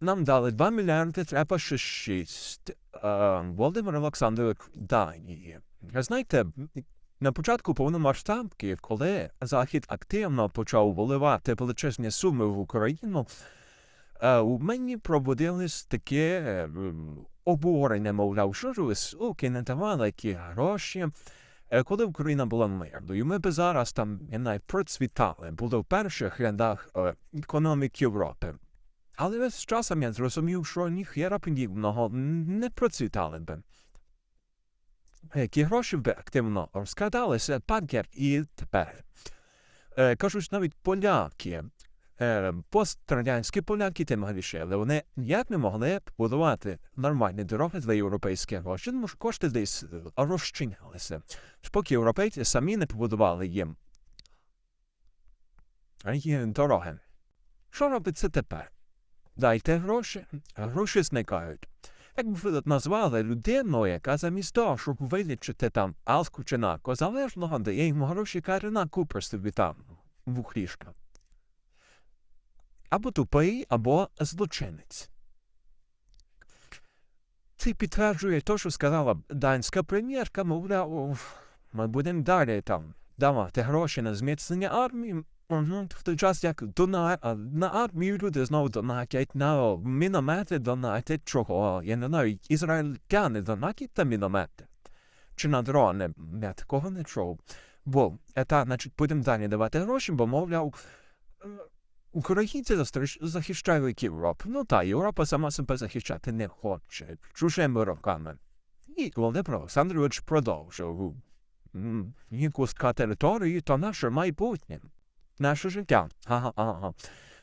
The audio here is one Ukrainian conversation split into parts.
нам дали 2 мільярди, треба ще 6. Е, Володимир Олександрович Данії. Знаєте, на початку повномасштабки, коли Захід активно почав виливати величезні суми в Україну, е, у мені проводились таке обурення, мовляв, що ж ви суки не давали які гроші, е, коли Україна була мирною. Ми би зараз там навіть процвітали, були в перших рядах е, економік Європи. Але з часом я зрозумів, що ніхера подібного не процвітали би. Які гроші би активно розкрадалися, панкер і тепер. Е, кажуть, навіть поляки, е, пострадянські поляки тим грішили. Вони ніяк не могли будувати нормальні дороги для європейських грошей, тому що кошти десь е, розчинялися. Поки європейці самі не побудували їм дороги. Що робиться тепер? Дайте гроші, а гроші зникають. Як ви назвали людину, яка замість того, щоб вилічити там алку чи нако, залежного дає йому гроші каже на собі там вухрішка. Або тупий, або злочинець. Це підтверджує те, що сказала данська прем'єрка, мовляв, ми будемо далі там давати гроші на зміцнення армії. В той час, як дона... на армію люди знову донатять, на міномети донатять чого. Я не знаю, ізраїльтяни донатять на міномети. Чи на дрони. Я такого не чув. Бо, е, значить, будемо далі давати гроші, бо, мовляв, е, українці захищають Європу. Ну та, Європа сама себе захищати не хоче. Чужими руками. І Володимир Олександрович продовжив. Ні куска то наше майбутнє наше життя. Ага, ага.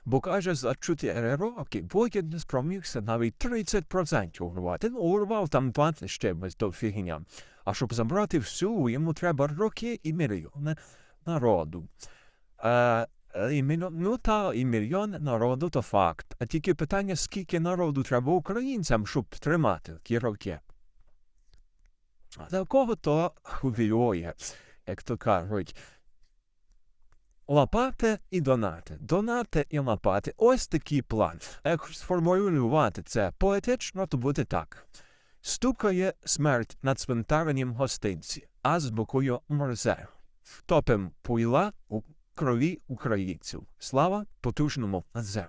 Бо каже, за 4 роки Путін не спромігся навіть 30% урвати. Ну, урвав там 20 ще без до фігня. А щоб забрати всю, йому треба роки і мільйони народу. Е, і ну та і мільйон народу то факт. А тільки питання, скільки народу треба українцям, щоб тримати ті роки. А для кого то хвилює, як то кажуть. Лопати і донати. Донати і лопати. Ось такий план. Як сформулювати це поетично, то буде так. Стукає смерть на цвинтарнім гостинці, а з бокою морзе. Втопим пуйла у крові українців. Слава потужному зе.